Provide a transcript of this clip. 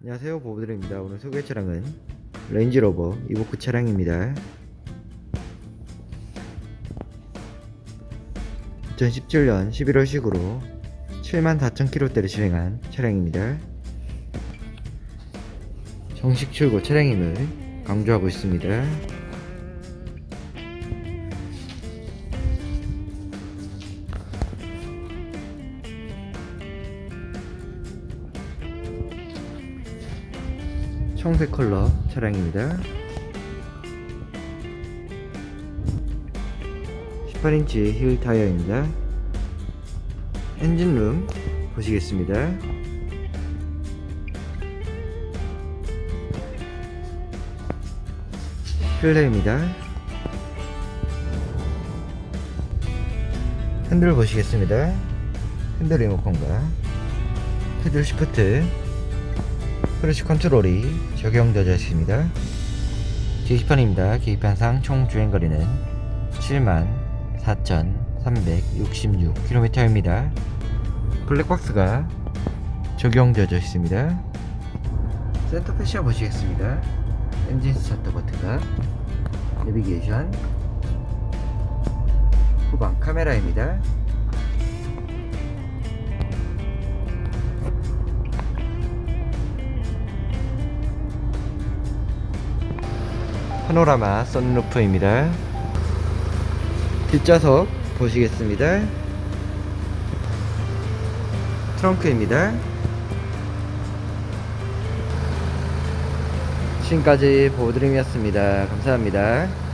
안녕하세요 보부드입니다. 오늘 소개 차량은 레인지로버 이보크 차량입니다. 2017년 11월식으로 74,000km대를 주행한 차량입니다. 정식 출고 차량임을 강조하고 있습니다 청색 컬러 차량입니다. 18인치 힐 타이어입니다. 엔진룸 보시겠습니다. 실내입니다. 핸들 보시겠습니다. 핸들 리모컨과 테들 시프트 크루즈 컨트롤이 적용되어 있습니다. 게시판입니다. 게시판상 총 주행거리는 74,366km입니다. 블랙박스가 적용되어 있습니다. 센터 패시아 보시겠습니다. 엔진 스타트 버튼과 내비게이션 후방 카메라입니다. 파노라마 썬루프입니다. 뒷좌석 보시겠습니다. 트렁크입니다. 지금까지 보드림이었습니다. 감사합니다.